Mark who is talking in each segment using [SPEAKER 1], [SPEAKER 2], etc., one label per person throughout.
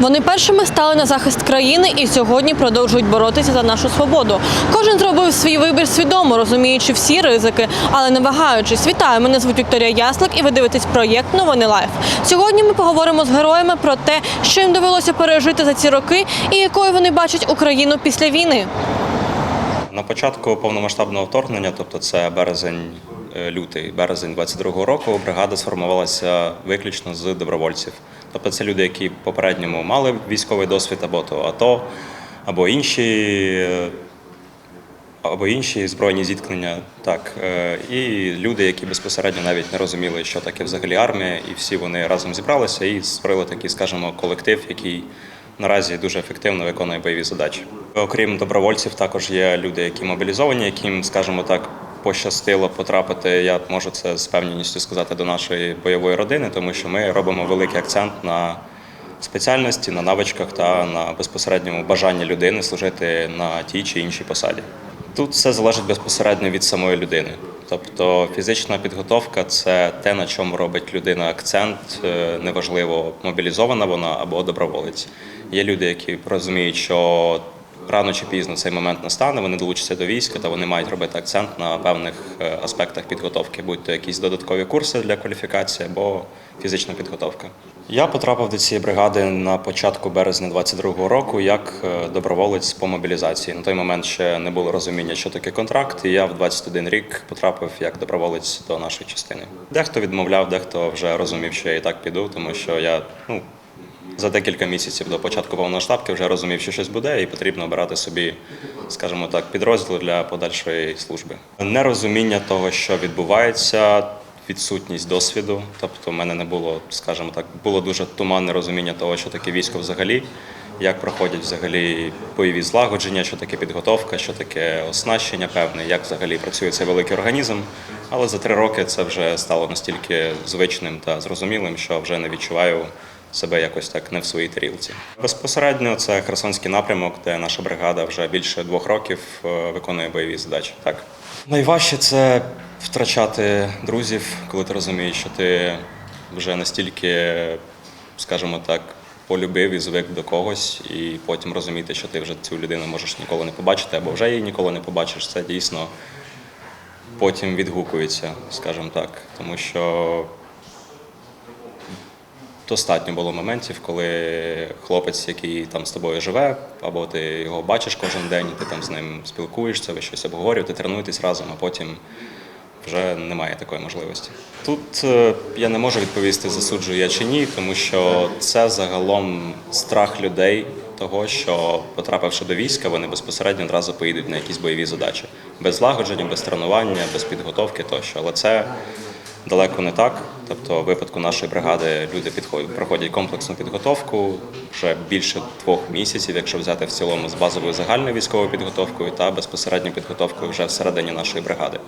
[SPEAKER 1] Вони першими стали на захист країни і сьогодні продовжують боротися за нашу свободу. Кожен зробив свій вибір свідомо, розуміючи всі ризики, але не вагаючись. Вітаю, мене звуть Вікторія Яслик, і ви дивитесь проєкт Новини Лайф. Сьогодні ми поговоримо з героями про те, що їм довелося пережити за ці роки, і якою вони бачать Україну після війни.
[SPEAKER 2] На початку повномасштабного вторгнення, тобто це березень, лютий, березень 22-го року, бригада сформувалася виключно з добровольців. Тобто це люди, які попередньому мали військовий досвід або то АТО, або інші, е, або інші збройні зіткнення. Так. е, І люди, які безпосередньо навіть не розуміли, що таке взагалі армія, і всі вони разом зібралися і створили такий, скажімо, колектив, який наразі дуже ефективно виконує бойові задачі. Окрім добровольців, також є люди, які мобілізовані, яким, скажімо так, пощастило потрапити. Я можу це з певністю сказати до нашої бойової родини, тому що ми робимо великий акцент на спеціальності, на навичках та на безпосередньому бажанні людини служити на тій чи іншій посаді. Тут все залежить безпосередньо від самої людини. Тобто фізична підготовка це те, на чому робить людина акцент, е, неважливо, мобілізована вона або доброволець. Є люди, які розуміють, що рано чи пізно цей момент настане, вони долучаться до війська, та вони мають робити акцент на певних е, аспектах підготовки, будь то якісь додаткові курси для кваліфікації або фізична підготовка. Я потрапив до цієї бригади на початку березня 22-го року як е, доброволець по мобілізації. На той момент ще не було розуміння, що таке контракт, і я в 21 рік потрапив як доброволець до нашої частини. Дехто відмовляв, дехто вже розумів, що я і так піду, тому що я ну за декілька місяців до початку повноштабки вже розумів, що щось буде, і потрібно обирати собі, скажімо так, підрозділ для подальшої служби. Нерозуміння того, що відбувається, відсутність досвіду. Тобто, в мене не було, скажімо так, було дуже туманне розуміння того, що таке військо взагалі, як проходять взагалі бойові злагодження, що таке підготовка, що таке оснащення певне, як взагалі працює цей великий організм. Але за три роки це вже стало настільки звичним та зрозумілим, що вже не відчуваю себе якось так не в своїй тарілці. Безпосередньо це Херсонський напрямок, де наша бригада вже більше двох років е, виконує бойові задачі. Так найважче це втрачати друзів, коли ти розумієш, що ти вже настільки, скажімо так, полюбив і звик до когось, і потім розуміти, що ти вже цю людину можеш ніколи не побачити, або вже її ніколи не побачиш. Це дійсно потім відгукується, скажімо так, тому що достатньо було моментів, коли хлопець, який там з тобою живе, або ти його бачиш кожен день, ти там з ним спілкуєшся, ви щось обговорюєте, тренуєтесь разом, а потім вже немає такої можливості. Тут е, я не можу відповісти, засуджую я чи ні, тому що це загалом страх людей того, що потрапивши до війська, вони безпосередньо одразу поїдуть на якісь бойові задачі без злагодження, без тренування, без підготовки тощо. Але це далеко не так. Тобто, в випадку нашої бригади люди проходять комплексну підготовку вже більше двох місяців, якщо взяти в цілому з базовою загальною військовою підготовкою та безпосередньо підготовкою вже всередині нашої бригади.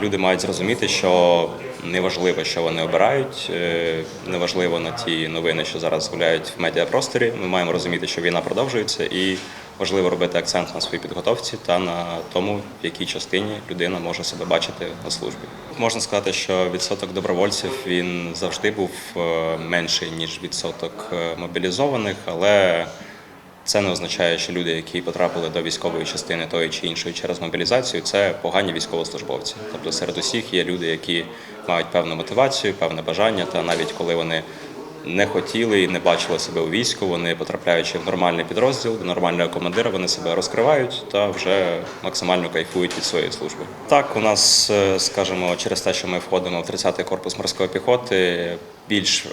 [SPEAKER 2] Люди мають зрозуміти, що неважливо, що вони обирають, е, неважливо на ті новини, що зараз гуляють в медіапросторі. Ми маємо розуміти, що війна продовжується, і важливо робити акцент на своїй підготовці та на тому, в якій частині людина може себе бачити на службі. Можна сказати, що відсоток добровольців він завжди був е, менший ніж відсоток е, мобілізованих, але це не означає, що люди, які потрапили до військової частини тої чи іншої через мобілізацію, це погані військовослужбовці. Тобто серед усіх є люди, які мають певну мотивацію, певне бажання, та навіть коли вони не хотіли і не бачили себе у війську, вони потрапляючи в нормальний підрозділ, до нормального командира, вони себе розкривають та вже максимально кайфують від своєї служби. Так, у нас, е, скажімо, через те, що ми входимо в 30-й корпус морської піхоти, більш е,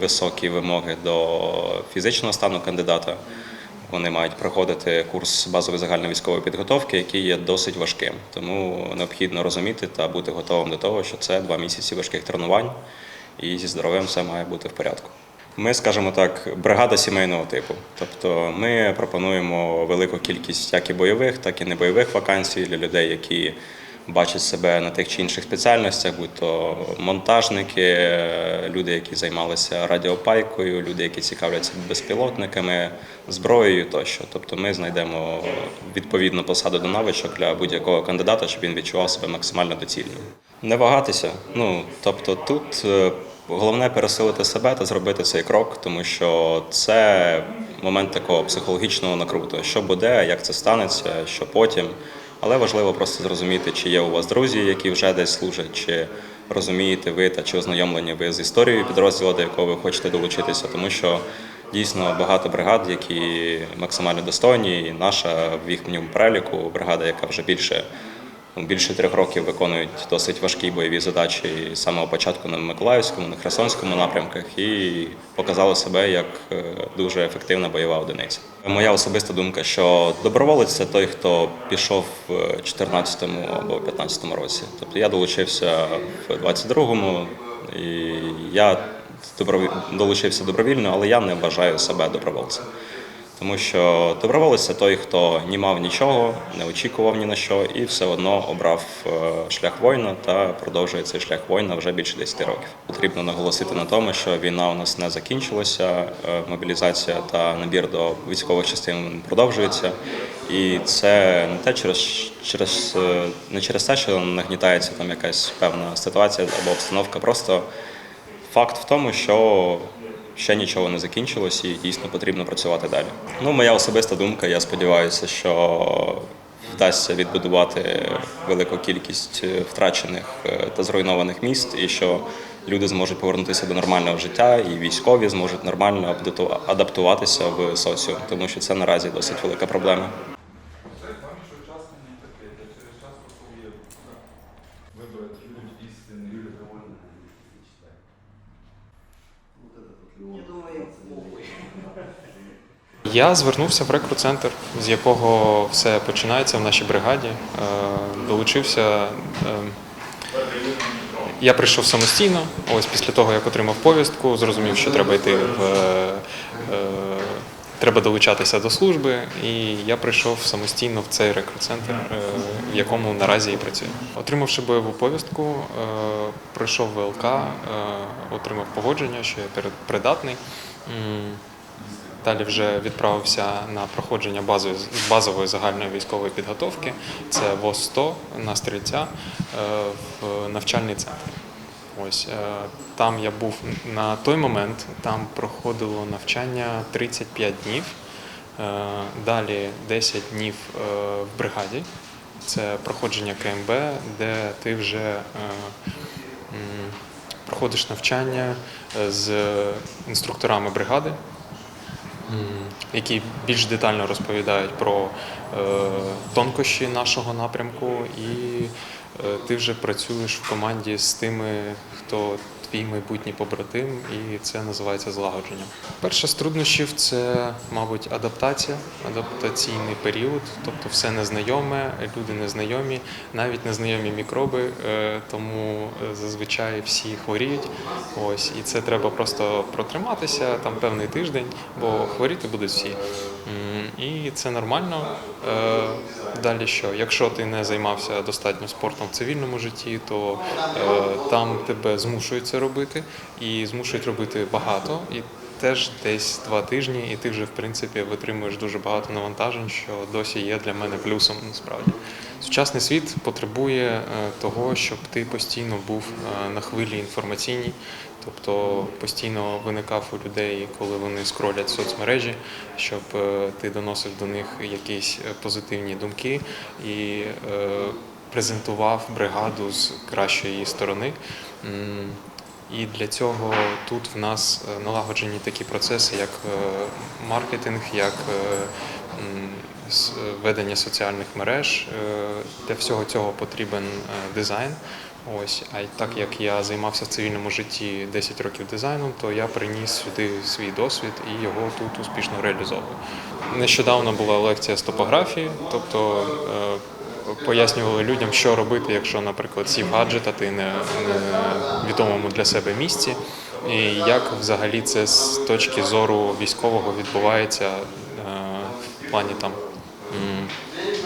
[SPEAKER 2] високі вимоги до фізичного стану кандидата. Вони мають проходити курс базової загальної військової підготовки, який є досить важким. Тому необхідно розуміти та бути готовим до того, що це два місяці важких тренувань, і зі здоров'ям все має бути в порядку. Ми, скажімо так, бригада сімейного типу. Тобто ми пропонуємо велику кількість як і бойових, так і небойових вакансій для людей, які бачать себе на тих чи інших спеціальностях, будь то монтажники, люди, які займалися радіопайкою, люди, які цікавляться безпілотниками, зброєю тощо. Тобто ми знайдемо відповідну посаду до навичок для будь-якого кандидата, щоб він відчував себе максимально доцільним. Не вагатися. Ну тобто тут е, Головне пересилити себе та зробити цей крок, тому що це момент такого психологічного накруту. Що буде, як це станеться, що потім. Але важливо просто зрозуміти, чи є у вас друзі, які вже десь служать, чи розумієте ви та чи ознайомлені ви з історією підрозділу, до якого ви хочете долучитися, тому що дійсно багато бригад, які максимально достойні, і наша в їхньому переліку бригада, яка вже більше більше трьох років виконують досить важкі бойові задачі з самого початку на Миколаївському, на Херсонському напрямках і показали себе як е, дуже ефективна бойова одиниця. Моя особиста думка, що доброволець це той, хто пішов в 14 або 15 році. Тобто я долучився в 22-му, і я долучився добровільно, але я не вважаю себе добровольцем. Тому що доброволець той, хто не мав нічого, не очікував ні на що, і все одно обрав е, шлях воїна та продовжує цей шлях воїна вже більше 10 років. Потрібно наголосити на тому, що війна у нас не закінчилася, е, мобілізація та набір до військових частин продовжується. І це не те через, через е, не через те, що нагнітається там якась певна ситуація або обстановка, просто Факт в тому, що ще нічого не закінчилось і дійсно потрібно працювати далі. Ну, моя особиста думка, я сподіваюся, що вдасться відбудувати велику кількість е, втрачених е, та зруйнованих міст, і що люди зможуть повернутися до нормального життя, і військові зможуть нормально адаптуватися в соціум, тому що це наразі досить велика проблема.
[SPEAKER 3] Я звернувся в рекрут-центр, з якого все починається в нашій бригаді. Е, Долучився. е, Я прийшов самостійно. Ось після того, як отримав повістку, зрозумів, що треба йти в е, треба долучатися до служби, і я прийшов самостійно в цей рекрут-центр, в якому наразі і працюю. Отримавши бойову повістку, пройшов ВЛК, отримав погодження, що я придатний. Далі вже відправився на проходження базової, базової загальної військової підготовки. Це ВОЗ 100 на стрільця е, в навчальний центр. Ось е, там я був на той момент. Там проходило навчання 35 днів. Е, Далі 10 днів в бригаді. Це проходження КМБ, де ти вже проходиш навчання з інструкторами бригади які більш детально розповідають про е, тонкощі нашого напрямку, і е, ти вже працюєш в команді з тими, хто твій майбутній побратим, і це називається злагодженням. Перша з труднощів це, мабуть, адаптація, адаптаційний період, тобто все незнайоме, люди незнайомі, навіть незнайомі мікроби, е, тому зазвичай всі хворіють. Ось, і це треба просто протриматися там певний тиждень, бо хворіти будуть всі. І це нормально. Е, Далі що? Якщо ти не займався достатньо спортом в цивільному житті, то е, там тебе змушують це робити і змушують робити багато. І теж десь два тижні, і ти вже в принципі витримуєш дуже багато навантажень, що досі є для мене плюсом насправді. Сучасний світ потребує е, того, щоб ти постійно був е, на хвилі інформаційній, тобто постійно виникав у людей, коли вони скролять соцмережі, щоб е, ти доносив до них якісь позитивні думки і презентував бригаду з кращої сторони. І для цього тут в нас е, налагоджені такі процеси, як е, маркетинг, як е, ведення соціальних мереж. Для всього цього потрібен дизайн. Ось, а так як я займався в цивільному житті 10 років дизайном, то я приніс сюди свій досвід і його тут успішно реалізовую. Нещодавно була лекція з топографії, тобто пояснювали людям, що робити, якщо, наприклад, сів гаджет, ти не, не відомому для себе місці, і як взагалі це з точки зору військового відбувається е, в плані там.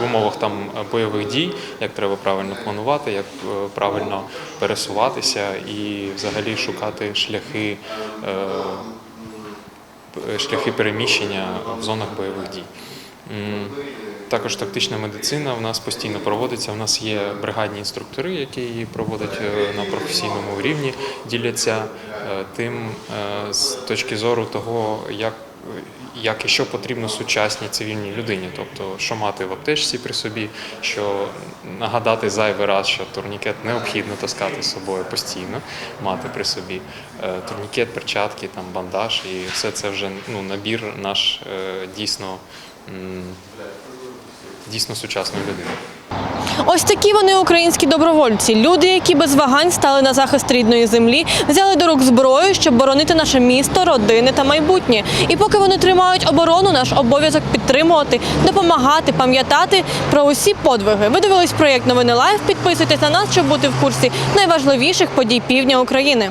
[SPEAKER 3] В умовах там бойових дій, як треба правильно планувати, як е, правильно пересуватися і взагалі шукати шляхи, е, шляхи переміщення в зонах бойових дій. Також тактична медицина у нас постійно проводиться. У нас є бригадні інструктори, які її проводять е, на професійному рівні, діляться е, тим е, з точки зору того, як як і що потрібно сучасній цивільній людині, тобто що мати в аптечці при собі, що нагадати зайвий раз, що турнікет необхідно таскати з собою постійно, мати при собі турнікет, перчатки, там бандаж, і все це вже ну, набір наш дійсно, дійсно сучасної людини.
[SPEAKER 1] Ось такі вони українські добровольці. Люди, які без вагань стали на захист рідної землі, взяли до рук зброю, щоб боронити наше місто, родини та майбутнє. І поки вони тримають оборону, наш обов'язок підтримувати, допомагати, пам'ятати про усі подвиги. Ви дивились проєкт Новини Лайв. Підписуйтесь на нас, щоб бути в курсі найважливіших подій півдня України.